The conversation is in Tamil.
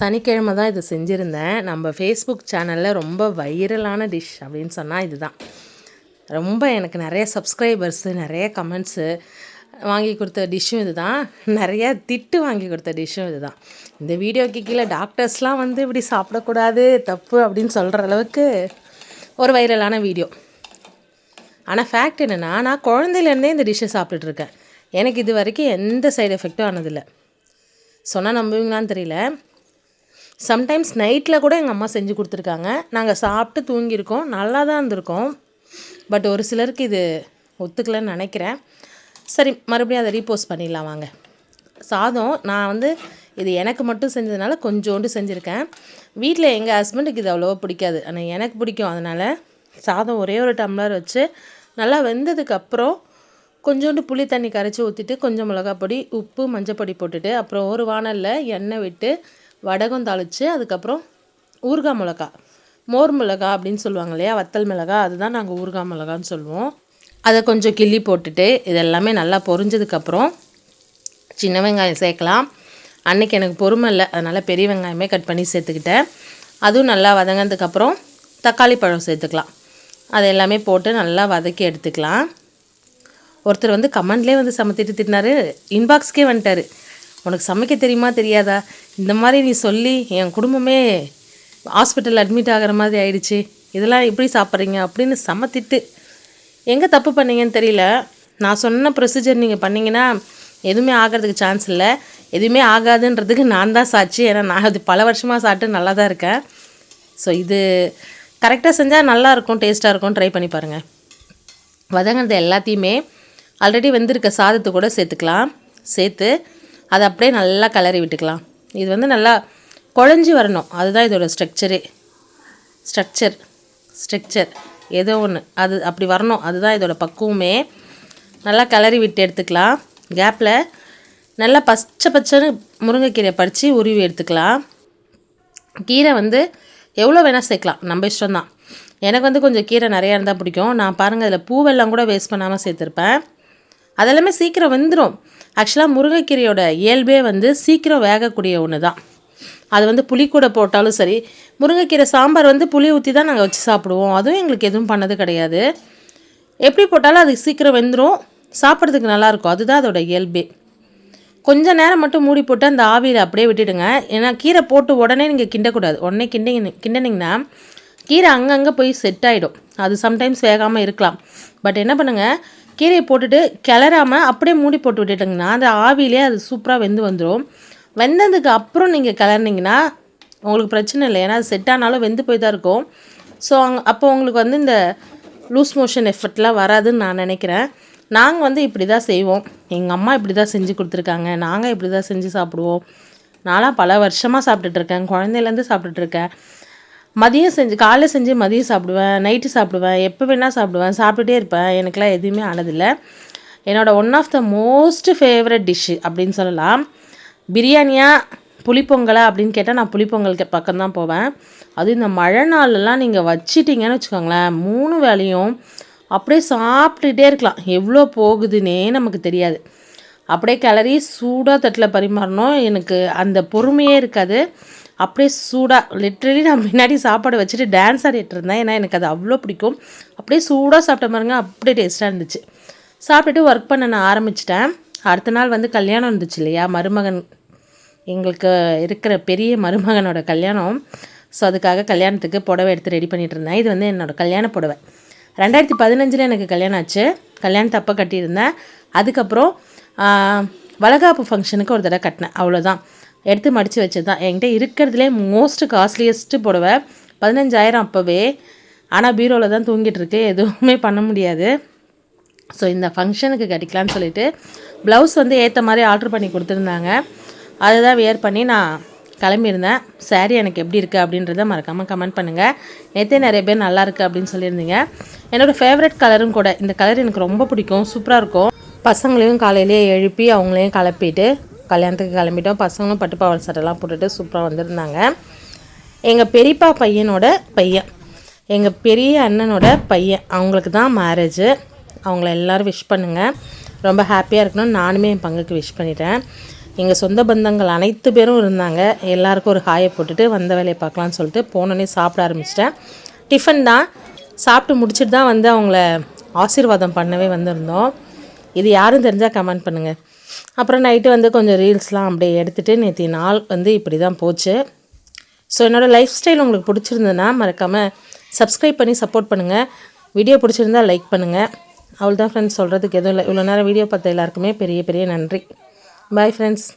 சனிக்கிழமை தான் இது செஞ்சுருந்தேன். நம்ம ஃபேஸ்புக் சேனலில் ரொம்ப வைரலான டிஷ் அப்படின்னு சொன்னால் இதுதான். ரொம்ப எனக்கு நிறைய சப்ஸ்கிரைபர்ஸு நிறைய கமெண்ட்ஸு வாங்கி கொடுத்த டிஷ்ஷும் இது தான் நிறைய திட்டு வாங்கி கொடுத்த டிஷ்ஷும் இது தான் இந்த வீடியோக்கு கீழே டாக்டர்ஸ்லாம் வந்து இப்படி சாப்பிடக்கூடாது தப்பு அப்படின்னு சொல்கிற அளவுக்கு ஒரு வைரலான வீடியோ. ஆனால் ஃபேக்ட் என்னென்னா நான் குழந்தையிலேருந்தே இந்த டிஷ்ஷை சாப்பிட்டுட்ருக்கேன் எனக்கு இது வரைக்கும் எந்த சைடு எஃபெக்ட்டும் ஆனதில்லை. சொன்னால் நம்புவீங்களான்னு தெரியல. சம்டைம்ஸ் நைட்டில் கூட எங்கள் அம்மா செஞ்சு கொடுத்துருக்காங்க. நாங்கள் சாப்பிட்டு தூங்கியிருக்கோம். நல்லா தான் இருந்திருக்கோம். பட் ஒரு சிலருக்கு இது ஒத்துக்கலைன்னு நினைக்கிறேன். சரி மறுபடியும் அதை ரீபோஸ்ட் பண்ணிடலாம் வாங்க. சாதம் நான் வந்து இது எனக்கு மட்டும் செஞ்சதுனால கொஞ்சோண்டு செஞ்சுருக்கேன். வீட்டில் எங்கள் ஹஸ்பண்டுக்கு இது அவ்வளோவா பிடிக்காது. ஆனால் எனக்கு பிடிக்கும். அதனால் சாதம் ஒரே ஒரு டம்ளர் வச்சு நல்லா வெந்ததுக்கப்புறம் கொஞ்சோண்டு புளி தண்ணி கரைச்சி ஊற்றிட்டு கொஞ்சம் மிளகாப்பொடி உப்பு மஞ்சப்பொடி போட்டுட்டு அப்புறம் ஒரு வானலில் எண்ணெய் விட்டு வடகம் தாளித்து அதுக்கப்புறம் ஊறுகாய் மிளகா. மோர் மிளகா அப்படின்னு சொல்லுவாங்க இல்லையா? வத்தல் மிளகா அதுதான் நாங்கள் ஊறுகாய் மிளகான்னு சொல்லுவோம். அதை கொஞ்சம் கிள்ளி போட்டுட்டு இதெல்லாமே நல்லா பொரிஞ்சதுக்கப்புறம் சின்ன வெங்காயம் சேர்க்கலாம். அன்றைக்கி எனக்கு பொறுமை இல்லை அதனால் பெரிய வெங்காயமே கட் பண்ணி சேர்த்துக்கிட்டேன். அதுவும் நல்லா வதங்கினதுக்கப்புறம் தக்காளி பழம் சேர்த்துக்கலாம். அது எல்லாமே போட்டு நல்லா வதக்கி எடுத்துக்கலாம். ஒருத்தர் வந்து கமெண்ட்லேயே வந்து சமத்திட்டு திட்டினார். இன்பாக்ஸ்க்கே வந்துட்டார். உனக்கு சமைக்க தெரியுமா தெரியாதா? இந்த மாதிரி நீ சொல்லி என் குடும்பமே ஹாஸ்பிட்டல் அட்மிட் ஆகிற மாதிரி ஆயிடுச்சு. இதெல்லாம் எப்படி சாப்பிட்றீங்க? அப்படின்னு சமத்திட்டு எங்கே தப்பு பண்ணீங்கன்னு தெரியல. நான் சொன்ன ப்ரொசீஜர் நீங்கள் பண்ணிங்கன்னா எதுவுமே ஆகிறதுக்கு சான்ஸ் இல்லை. எதுவுமே ஆகாதுன்றதுக்கு நான் தான் சாட்சி. ஏன்னா நான் அது பல வருஷமாக சாப்பிட்டு நல்லா தான் இருக்கேன். ஸோ இது கரெக்டாக செஞ்சால் நல்லாயிருக்கும் டேஸ்ட்டாக இருக்கும் ட்ரை பண்ணி பாருங்கள் வதங்கினது எல்லாத்தையுமே ஆல்ரெடி வெந்திருக்க சாதத்தை கூட சேர்த்துக்கலாம். சேர்த்து அதை அப்படியே நல்லா கிளறி விட்டுக்கலாம். இது வந்து நல்லா குழஞ்சி வரணும். அதுதான் இதோட ஸ்ட்ரக்சரே ஸ்ட்ரக்சர் ஸ்ட்ரக்சர் ஏதோ ஒன்று அது அப்படி வரணும். அதுதான் இதோட பக்குவமே. நல்லா கிளறி விட்டு எடுத்துக்கலாம். கேப்பில் நல்லா பச்சை பச்சைன்னு முருங்கைக்கீரை பறித்து உருவி எடுத்துக்கலாம். கீரை வந்து எவ்வளோ வேணால் சேர்க்கலாம். நம்ம இஷ்டம் தான் எனக்கு வந்து கொஞ்சம் கீரை நிறையா இருந்தால் பிடிக்கும். நான் பாருங்கள் அதில் பூவெல்லாம் கூட வேஸ்ட் பண்ணாமல் சேர்த்துருப்பேன். அதெல்லாமே சீக்கிரம் வெந்துடும் ஆக்சுவலாக முருங்கைக்கீரையோட இயல்பே வந்து சீக்கிரம் வேகக்கூடிய ஒன்று தான் அது வந்து புளி கூட போட்டாலும் சரி முருங்கைக்கீரை சாம்பார் வந்து புளி ஊற்றி தான் நாங்கள் வச்சு சாப்பிடுவோம். அதுவும் எங்களுக்கு எதுவும் பண்ணது கிடையாது. எப்படி போட்டாலும் அது சீக்கிரம் வெந்துடும் சாப்பிட்றதுக்கு நல்லாயிருக்கும் அதுதான் அதோட இயல்பே. கொஞ்சம் நேரம் மட்டும் மூடி போட்டு அந்த ஆவியில் அப்படியே விட்டுடுங்க. ஏன்னா கீரை போட்டு உடனே நீங்கள் கிண்டக்கூடாது. உடனே கிண்டிங்க கிண்டினீங்கன்னா கீரை அங்கங்கே போய் செட் ஆகிடும் அது சம்டைம்ஸ் வேகாமல் இருக்கலாம். பட் என்ன பண்ணுங்கள் கீரையை போட்டுட்டு கிளறாமல் அப்படியே மூடி போட்டு விட்டுட்டிங்கன்னா அந்த ஆவிலே அது சூப்பராக வெந்து வந்துடும் வெந்ததுக்கு அப்புறம் நீங்கள் கிளறினீங்கன்னா உங்களுக்கு பிரச்சனை இல்லை. ஏன்னா அது செட் ஆனாலும் வெந்து போய் தான் இருக்கும். ஸோ அங் அப்போ உங்களுக்கு வந்து இந்த லூஸ் மோஷன் எஃபெக்ட்லாம் வராதுன்னு நான் நினைக்கிறேன். நாங்கள் வந்து இப்படி தான் செய்வோம். எங்கள் அம்மா இப்படி தான் செஞ்சு கொடுத்துருக்காங்க. நாங்கள் இப்படி தான் செஞ்சு சாப்பிடுவோம். நான்லாம் பல வருஷமாக சாப்பிட்டுட்ருக்கேன் குழந்தையிலேருந்து சாப்பிட்டுட்ருக்கேன் மதியம் செஞ்சு காலைல செஞ்சு மதியம் சாப்பிடுவேன் நைட்டு சாப்பிடுவேன் எப்போ வேணால் சாப்பிடுவேன் சாப்பிட்டுட்டே இருப்பேன். எனக்குலாம் எதுவுமே ஆனதில்லை. என்னோடய one of the most favourite dish அப்படின்னு சொல்லலாம். பிரியாணியாக புளிப்பொங்கலா அப்படின்னு கேட்டால் நான் புளிப்பொங்கல் பக்கம் தான் போவேன். அதுவும் இந்த மழை நாள்லலாம் நீங்கள் வச்சிட்டிங்கன்னு வச்சுக்கோங்களேன் மூணு வேலையும் அப்படியே சாப்பிட்டுட்டே இருக்கலாம். எவ்வளோ போகுதுன்னே நமக்கு தெரியாது. அப்படியே கிளறி சூடாக தட்டில் பரிமாறணும். எனக்கு அந்த பொறுமையே இருக்காது. அப்படியே சூடாக லிட்ரலி நான் முன்னாடி சாப்பாடு வச்சுட்டு டான்ஸ் ஆடிட்டு இருந்தேன். ஏன்னா எனக்கு அது அவ்வளோ பிடிக்கும். அப்படியே சூடாக சாப்பிட்ட பாருங்க அப்படியே டேஸ்ட்டாக இருந்துச்சு. சாப்பிட்டுட்டு ஒர்க் பண்ண நான் ஆரம்பிச்சிட்டேன். அடுத்த நாள் வந்து கல்யாணம் இருந்துச்சு இல்லையா? மருமகன் எங்களுக்கு இருக்கிற பெரிய மருமகனோட கல்யாணம். ஸோ அதுக்காக கல்யாணத்துக்கு புடவை எடுத்து ரெடி பண்ணிகிட்டு இருந்தேன். இது வந்து என்னோடய கல்யாண புடவை. ரெண்டாயிரத்தி பதினஞ்சில் எனக்கு கல்யாணம் ஆச்சு. கல்யாணத்தை அப்போ கட்டியிருந்தேன். அதுக்கப்புறம் வளகாப்பு ஃபங்க்ஷனுக்கு ஒரு தடவை கட்டினேன். அவ்வளோதான் எடுத்து மடித்து வச்சது தான் என்கிட்ட இருக்கிறதுலே மோஸ்ட் காஸ்ட்லியஸ்ட்டு புடவை. பதினஞ்சாயிரம் அப்போவே. ஆனால் பீரோவில் தான் தூங்கிட்டு இருக்கு. எதுவுமே பண்ண முடியாது. ஸோ இந்த ஃபங்க்ஷனுக்கு கிடைக்கலான்னு சொல்லிட்டு ப்ளவுஸ் வந்து ஏற்ற மாதிரி ஆர்டர் பண்ணி கொடுத்துருந்தாங்க. அதை தான் வியர் பண்ணி நான் கிளம்பியிருந்தேன். சாரீ எனக்கு எப்படி இருக்குது அப்படின்றத மறக்காமல் கமெண்ட் பண்ணுங்கள் நேற்றே நிறைய பேர் நல்லா இருக்குது அப்படின்னு சொல்லியிருந்தீங்க. என்னோடய ஃபேவரட் கலரும் கூட இந்த கலர் எனக்கு ரொம்ப பிடிக்கும். சூப்பராக இருக்கும். பசங்களையும் காலையிலேயே எழுப்பி அவங்களையும் கிளப்பிட்டு கல்யாணத்துக்கு கிளம்பிட்டோம். பசங்களும் பட்டுப்பாவல் சட்டைலாம் போட்டுட்டு சூப்பராக வந்திருந்தாங்க. எங்கள் பெரியப்பா பையனோட பையன். எங்கள் பெரிய அண்ணனோட பையன். அவங்களுக்கு தான் மேரேஜு அவங்கள எல்லோரும் விஷ் பண்ணுங்கள் ரொம்ப ஹாப்பியாக இருக்கணும் நானுமே என் பங்குக்கு விஷ் பண்ணிட்டேன். எங்கள் சொந்த பந்தங்கள் அனைத்து பேரும் இருந்தாங்க. எல்லாருக்கும் ஒரு ஹாயை போட்டுட்டு வந்த வேலையை பார்க்கலான்னு சொல்லிட்டு போனோடனே சாப்பிட ஆரம்பிச்சிட்டேன். டிஃபன் தான். சாப்பிட்டு முடிச்சிட்டு தான் வந்து அவங்கள ஆசீர்வாதம் பண்ணவே வந்திருந்தோம். இது யாரும் தெரிஞ்சால் கமெண்ட் பண்ணுங்கள் அப்புறம் நைட்டு வந்து கொஞ்சம் ரீல்ஸ்லாம் அப்படியே எடுத்துகிட்டு நேற்று நாள் வந்து இப்படி தான் போச்சு. ஸோ என்னோடய லைஃப் ஸ்டைல் உங்களுக்கு பிடிச்சிருந்ததுன்னா மறக்காமல் சப்ஸ்கிரைப் பண்ணி சப்போர்ட் பண்ணுங்கள் வீடியோ பிடிச்சிருந்தா லைக் பண்ணுங்கள் அவ்வளோதான் ஃப்ரெண்ட்ஸ் சொல்கிறதுக்கு எதுவும் இல்லை. இவ்வளோ நேரம் வீடியோ பார்த்த எல்லாருக்குமே பெரிய பெரிய நன்றி. Bye friends